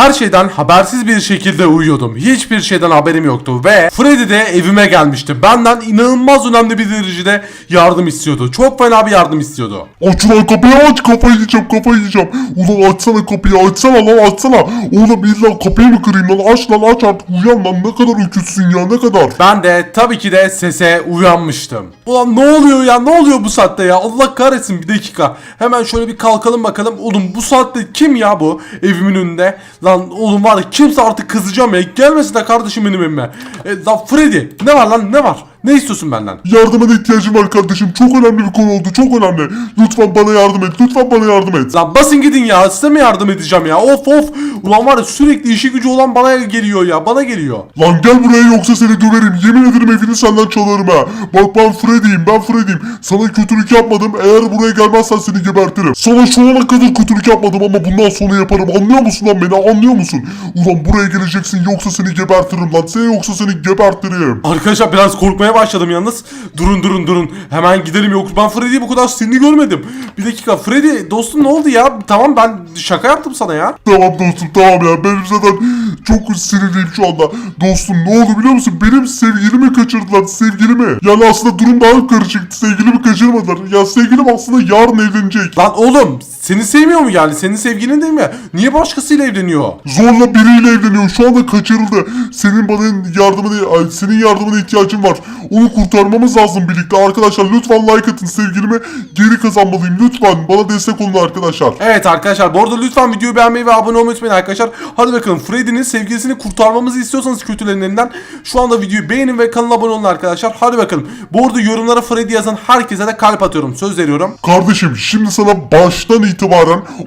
Her şeyden habersiz bir şekilde uyuyordum. Hiçbir şeyden haberim yoktu ve Freddy de evime gelmişti. Benden inanılmaz önemli bir derecede yardım istiyordu. Çok fena bir yardım istiyordu. Aç lan kapıyı aç kafayı yiyeceğim kafayı yiyeceğim. Ulan açsana kapıyı açsana lan açsana. Oğlum illa kapıyı mı kırayım lan aç lan aç artık uyan lan ne kadar öküzsün ya ne kadar. Ben de tabii ki de sese uyanmıştım. Ulan ne oluyor ya ne oluyor bu saatte ya Allah kahretsin bir dakika. Hemen şöyle bir kalkalım bakalım. Oğlum bu saatte kim ya bu evimin önünde? Lan oğlum var kimse artık kızacağım ya. Gelmesin de kardeşim benim evime. E, lan Freddy ne var lan ne var? Ne istiyorsun benden? Yardımına ihtiyacım var kardeşim çok önemli bir konu oldu çok önemli. Lütfen bana yardım et lütfen bana yardım et. Lan basın gidin ya size mi yardım edeceğim ya of of. Ulan var ya sürekli işi gücü olan bana geliyor ya bana geliyor. Lan gel buraya yoksa seni döverim. Yemin ederim evini senden çalarım ha. Bak ben Freddy'yim ben Freddy'yim. Sana kötülük yapmadım. Eğer buraya gelmezsen seni gebertirim. Sana şu ana kadar kötülük yapmadım ama bundan sonra yaparım. Anlıyor musun lan beni anlıyor musun? Ulan buraya geleceksin yoksa seni gebertirim lan. Seni yoksa seni gebertirim. Arkadaşlar biraz korkmaya başladım yalnız. Durun durun durun. Hemen gidelim yoksa ben Freddy'yi bu kadar sinirli görmedim. Bir dakika Freddy dostum ne oldu ya? Tamam ben şaka yaptım sana ya. Tamam dostum tamam ya. Benim zaten çok sinirliyim şu anda. Dostum ne oldu biliyor musun? Benim sevgilimi kaçırdılar sevgilimi. Yani aslında durum daha karışık. Sevgilimi kaçırmadılar. Ya sevgilim aslında yarın evlenecek. Lan oğlum seni sevmiyor mu yani? Senin sevgilin değil mi? Niye başkasıyla evleniyor? Zorla biriyle evleniyor. Şu anda kaçırıldı. Senin bana yardımına, ay, senin yardımına ihtiyacım var. Onu kurtarmamız lazım birlikte. Arkadaşlar lütfen like atın. Sevgilimi geri kazanmalıyım. Lütfen bana destek olun arkadaşlar. Evet arkadaşlar bu arada lütfen videoyu beğenmeyi ve abone olmayı unutmayın arkadaşlar. Hadi bakalım Freddy'nin sevgilisini kurtarmamızı istiyorsanız kötülerin elinden şu anda videoyu beğenin ve kanala abone olun arkadaşlar. Hadi bakalım. Bu arada yorumlara Freddy yazan herkese de kalp atıyorum. Söz veriyorum. Kardeşim şimdi sana baştan itibaren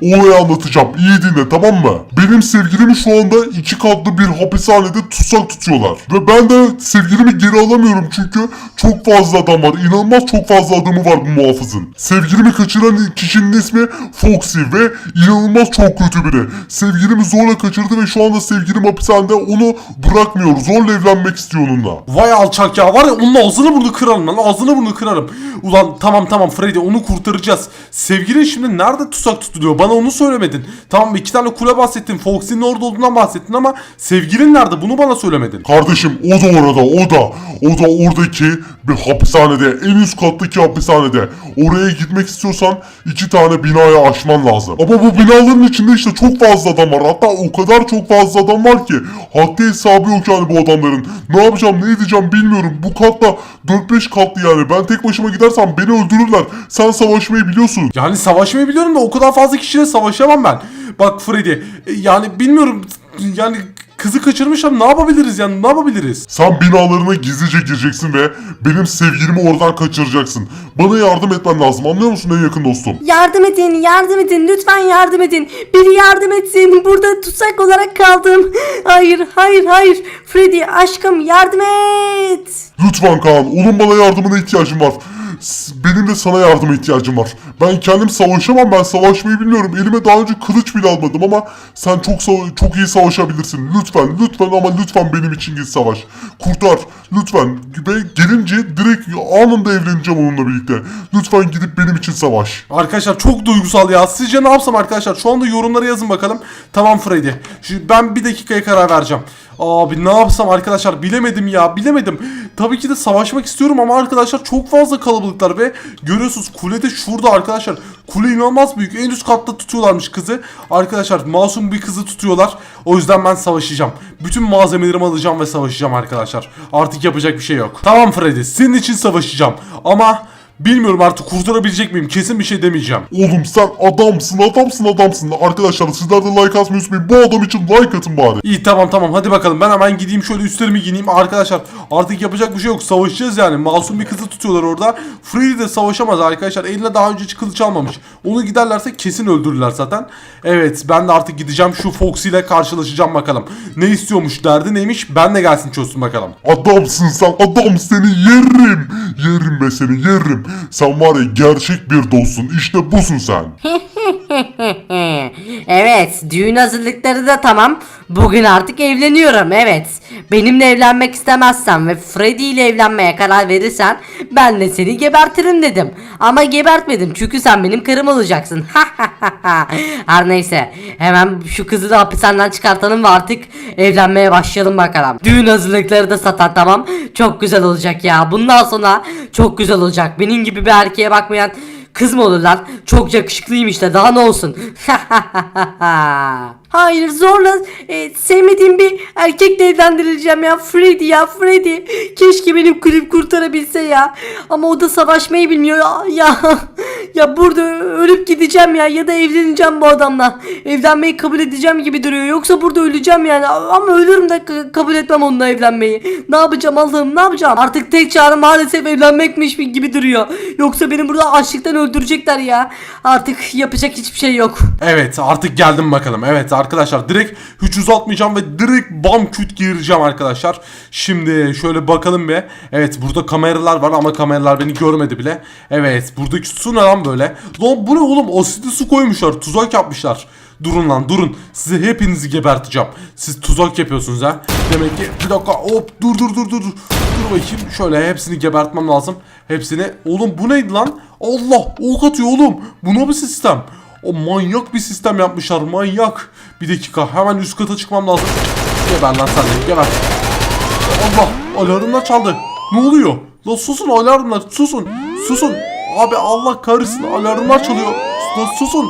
olayı anlatacağım. İyi dinle tamam mı? Benim sevgilimi şu anda iki katlı bir hapishanede tutsak tutuyorlar. Ve ben de sevgilimi geri alamıyorum çünkü çok fazla adam var. İnanılmaz çok fazla adamı var bu muhafızın. Sevgilimi kaçıran kişinin ismi Foxy ve inanılmaz çok kötü biri. Sevgilimi zorla kaçırdı ve şu anda sevgilim hapishanede onu bırakmıyor. Zorla evlenmek istiyor onunla. Vay alçak ya var ya onun ağzını burnunu kırarım lan ağzını burnunu kırarım. Ulan tamam tamam Freddy onu kurtaracağız. Sevgilin şimdi nerede tutsak tutuluyor bana onu söylemedin. Tamam iki tane kule bahsettin Foxy'nin orada olduğundan bahsettin ama sevgilin nerede bunu bana söylemedin. Kardeşim o da orada o da o da oradaki bir hapishanede en üst kattaki hapishanede oraya gitmek istiyorsan iki tane binaya aşman lazım. Ama bu binaların içinde işte çok fazla adam var hatta o kadar çok fazla adam var ki haddi hesabı yok yani bu adamların. Ne yapacağım ne edeceğim bilmiyorum bu katta 4-5 katlı yani ben tek başıma gidersem beni öldürürler. Sen savaşmayı biliyorsun. Yani savaşmayı biliyorum da o kadar fazla kişiyle savaşamam ben. Bak Freddy yani bilmiyorum yani kızı kaçırmışlar ne yapabiliriz yani ne yapabiliriz? Sen binalarına gizlice gireceksin ve benim sevgilimi oradan kaçıracaksın. Bana yardım etmen lazım anlıyor musun en yakın dostum? Yardım edin, yardım edin, lütfen yardım edin. Biri yardım etsin. Burada tutsak olarak kaldım. Hayır, hayır, hayır. Freddy aşkım yardım et. Lütfen Kaan, onun bana yardımına ihtiyacım var. Benim de sana yardıma ihtiyacım var. Ben kendim savaşamam, ben savaşmayı bilmiyorum. Elime daha önce kılıç bile almadım ama sen çok çok iyi savaşabilirsin. Lütfen, lütfen ama lütfen benim için git savaş. Kurtar, lütfen. Ve gelince direkt anında evleneceğim onunla birlikte. Lütfen gidip benim için savaş. Arkadaşlar çok duygusal ya. Sizce ne yapsam arkadaşlar? Şu anda yorumlara yazın bakalım. Tamam Freddy. Şu, ben bir dakikaya karar vereceğim. Abi ne yapsam arkadaşlar bilemedim ya bilemedim. Tabii ki de savaşmak istiyorum ama arkadaşlar çok fazla kalabalıklar ve görüyorsunuz kule de şurada arkadaşlar. Kule inanılmaz büyük. En üst katta tutuyorlarmış kızı. Arkadaşlar masum bir kızı tutuyorlar. O yüzden ben savaşacağım. Bütün malzemelerimi alacağım ve savaşacağım arkadaşlar. Artık yapacak bir şey yok. Tamam Freddy senin için savaşacağım. Ama Bilmiyorum artık kurtarabilecek miyim? Kesin bir şey demeyeceğim. Oğlum sen adamsın, adamsın, adamsın. Arkadaşlar sizler de like atmayı unutmayın. Bu adam için like atın bari. İyi tamam tamam hadi bakalım ben hemen gideyim şöyle üstlerimi giyineyim arkadaşlar artık yapacak bir şey yok savaşacağız yani masum bir kızı tutuyorlar orada Freddy de savaşamaz arkadaşlar eline daha önce kılıç almamış onu giderlerse kesin öldürürler zaten evet ben de artık gideceğim şu Foxy ile karşılaşacağım bakalım ne istiyormuş derdi neymiş ben de gelsin çözsün bakalım Adamsın sen adam seni yerim. Yerim be seni yerim. Sen var ya gerçek bir dostsun. İşte busun sen. evet, düğün hazırlıkları da tamam. Bugün artık evleniyorum. Evet. Benimle evlenmek istemezsen ve Freddy ile evlenmeye karar verirsen ben de seni gebertirim dedim. Ama gebertmedim çünkü sen benim karım olacaksın. Her neyse. Hemen şu kızı da hapishaneden çıkartalım ve artık evlenmeye başlayalım bakalım. Düğün hazırlıkları da satan tamam. Çok güzel olacak ya. Bundan sonra çok güzel olacak. Benim gibi bir erkeğe bakmayan Kız mı olur lan? Çok yakışıklıymış da daha ne olsun? Hayır zorla e, sevmediğim bir erkekle evlendirileceğim ya Freddy ya Freddy. Keşke benim kulüp kurtarabilse ya. Ama o da savaşmayı bilmiyor ya. Ya, ya burada ölüp gideceğim ya ya da evleneceğim bu adamla. Evlenmeyi kabul edeceğim gibi duruyor. Yoksa burada öleceğim yani. Ama ölürüm de kabul etmem onunla evlenmeyi. Ne yapacağım Allah'ım ne yapacağım? Artık tek çare maalesef evlenmekmiş gibi duruyor. Yoksa beni burada açlıktan öldürecekler ya. Artık yapacak hiçbir şey yok. Evet artık geldim bakalım. Evet arkadaşlar direkt hiç uzatmayacağım ve direkt bam küt gireceğim arkadaşlar. Şimdi şöyle bakalım bir. Evet burada kameralar var ama kameralar beni görmedi bile. Evet buradaki su ne lan böyle? Lan bu ne oğlum asitli su koymuşlar tuzak yapmışlar. Durun lan durun. Sizi hepinizi geberteceğim. Siz tuzak yapıyorsunuz ha. Demek ki bir dakika hop dur dur dur. Dur Dur bakayım şöyle hepsini gebertmem lazım. Hepsini. Oğlum bu neydi lan? Allah ok atıyor oğlum. Bu ne bir sistem? O manyak bir sistem yapmışlar manyak. Bir dakika hemen üst kata çıkmam lazım. Geber lan sen de geber. Allah alarmlar çaldı. Ne oluyor? La susun alarmlar susun. Susun. Abi Allah kahretsin alarmlar çalıyor. La susun.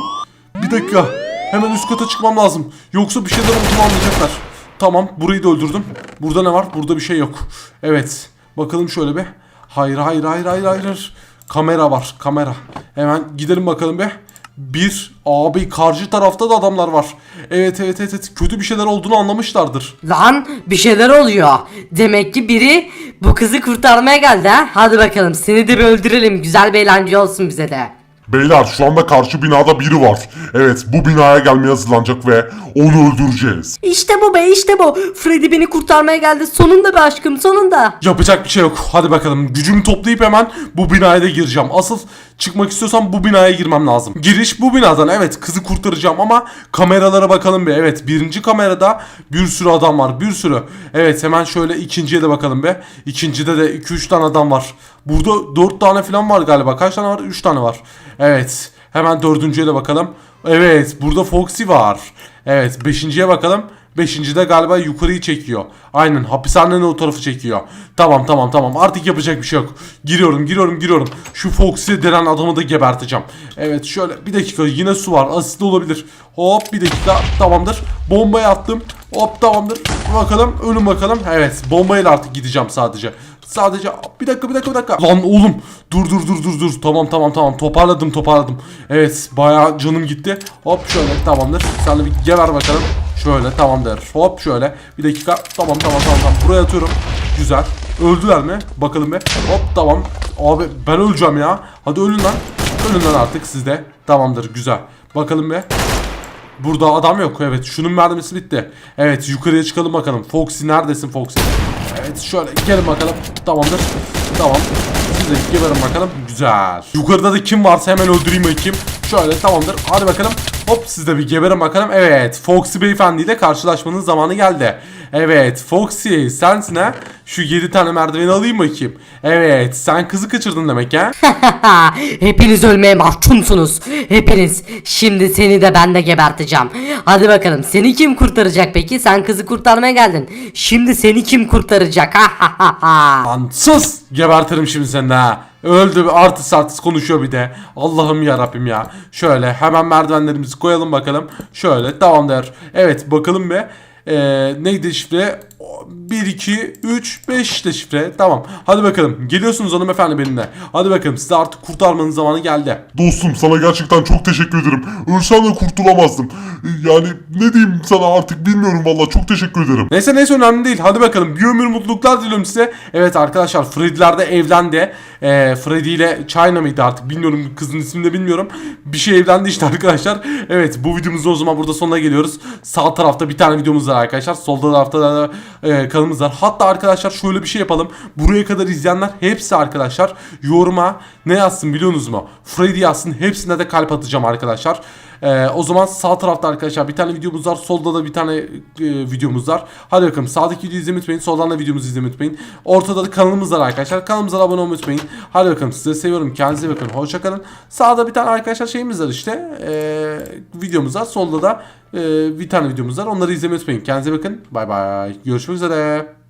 Bir dakika. Hemen üst kata çıkmam lazım. Yoksa bir şeyler olduğunu anlayacaklar. Tamam burayı da öldürdüm. Burada ne var? Burada bir şey yok. Evet. Bakalım şöyle bir. Hayır hayır hayır hayır hayır. Kamera var kamera. Hemen gidelim bakalım be. Bir abi karşı tarafta da adamlar var. Evet evet evet evet. kötü bir şeyler olduğunu anlamışlardır. Lan bir şeyler oluyor. Demek ki biri bu kızı kurtarmaya geldi ha. Hadi bakalım seni de bir öldürelim. Güzel bir eğlence olsun bize de. Beyler şu anda karşı binada biri var. Evet bu binaya gelmeye hazırlanacak ve onu öldüreceğiz. İşte bu be işte bu. Freddy beni kurtarmaya geldi. Sonunda be aşkım sonunda. Yapacak bir şey yok. Hadi bakalım. Gücümü toplayıp hemen bu binaya da gireceğim. Asıl çıkmak istiyorsam bu binaya girmem lazım. Giriş bu binadan. Evet kızı kurtaracağım ama kameralara bakalım bir. Evet birinci kamerada bir sürü adam var. Bir sürü. Evet hemen şöyle ikinciye de bakalım be. İkincide de 2-3 tane adam var. Burada 4 tane falan var galiba. Kaç tane var? 3 tane var. Evet. Hemen dördüncüye de bakalım. Evet burada Foxy var. Evet beşinciye bakalım. Beşincide galiba yukarıyı çekiyor. Aynen hapishanenin o tarafı çekiyor. Tamam tamam tamam artık yapacak bir şey yok. Giriyorum giriyorum giriyorum. Şu Foxy denen adamı da geberteceğim. Evet şöyle bir dakika yine su var. Asitli olabilir. Hop bir dakika tamamdır. Bombayı attım. Hop tamamdır. Bakalım ölüm bakalım. Evet bombayla artık gideceğim sadece. Sadece bir dakika bir dakika bir dakika. Lan oğlum dur dur dur dur dur. Tamam tamam tamam toparladım toparladım. Evet bayağı canım gitti. Hop şöyle tamamdır. Sen de bir geber bakalım. Şöyle tamamdır. Hop şöyle. Bir dakika. Tamam tamam tamam tamam. Buraya atıyorum. Güzel. Öldüler mi? Bakalım bir. Hop tamam. Abi ben öleceğim ya. Hadi ölün lan. Ölün lan artık sizde. Tamamdır güzel. Bakalım bir. Burada adam yok. Evet şunun mermisi bitti. Evet yukarıya çıkalım bakalım. Foxy neredesin Foxy? Evet şöyle gelin bakalım. Tamamdır. Tamam. Siz de geberin bakalım. Güzel. Yukarıda da kim varsa hemen öldüreyim bakayım. Şöyle tamamdır. Hadi bakalım. Hop siz de bir geberin bakalım. Evet Foxy beyefendi ile karşılaşmanın zamanı geldi. Evet Foxy sensin ha. Şu 7 tane merdiveni alayım bakayım. Evet sen kızı kaçırdın demek ha. Hepiniz ölmeye mahkumsunuz. Hepiniz. Şimdi seni de ben de geberteceğim. Hadi bakalım seni kim kurtaracak peki? Sen kızı kurtarmaya geldin. Şimdi seni kim kurtaracak? Ha ha ha ha. Lan sus! Gebertirim şimdi seni ha. Öldü artist artist konuşuyor bir de. Allah'ım ya Rabbim ya. Şöyle hemen merdivenlerimizi koyalım bakalım. Şöyle tamamdır. Evet bakalım be. Ee, neydi şifre? 1, 2, 3, 5 işte şifre. Tamam. Hadi bakalım. Geliyorsunuz hanımefendi benimle. Hadi bakalım size artık kurtarmanın zamanı geldi. Dostum sana gerçekten çok teşekkür ederim. Ölsem de kurtulamazdım. Yani ne diyeyim sana artık bilmiyorum valla çok teşekkür ederim. Neyse neyse önemli değil. Hadi bakalım. Bir ömür mutluluklar diliyorum size. Evet arkadaşlar Freddy'ler de evlendi. Ee, Freddy ile China mıydı artık bilmiyorum. Kızın ismini de bilmiyorum. Bir şey evlendi işte arkadaşlar. Evet bu videomuzun o zaman burada sonuna geliyoruz. Sağ tarafta bir tane videomuz var arkadaşlar. Solda tarafta da e, kanalımız var. Hatta arkadaşlar şöyle bir şey yapalım. Buraya kadar izleyenler hepsi arkadaşlar yoruma ne yazsın biliyorsunuz mu? Freddy yazsın. Hepsine de kalp atacağım arkadaşlar. Ee, o zaman sağ tarafta arkadaşlar bir tane videomuz var. Solda da bir tane e, videomuz var. Hadi bakalım sağdaki videoyu izlemeyi unutmayın. Soldan da videomuzu izlemeyi unutmayın. Ortada da kanalımız var arkadaşlar. Kanalımıza abone olmayı unutmayın. Hadi bakalım size seviyorum. Kendinize bakın. Hoşçakalın. Sağda bir tane arkadaşlar şeyimiz var işte. Ee, videomuz var. Solda da e, bir tane videomuz var. Onları izlemeyi unutmayın. Kendinize bakın. Bay bay. Görüşmek üzere.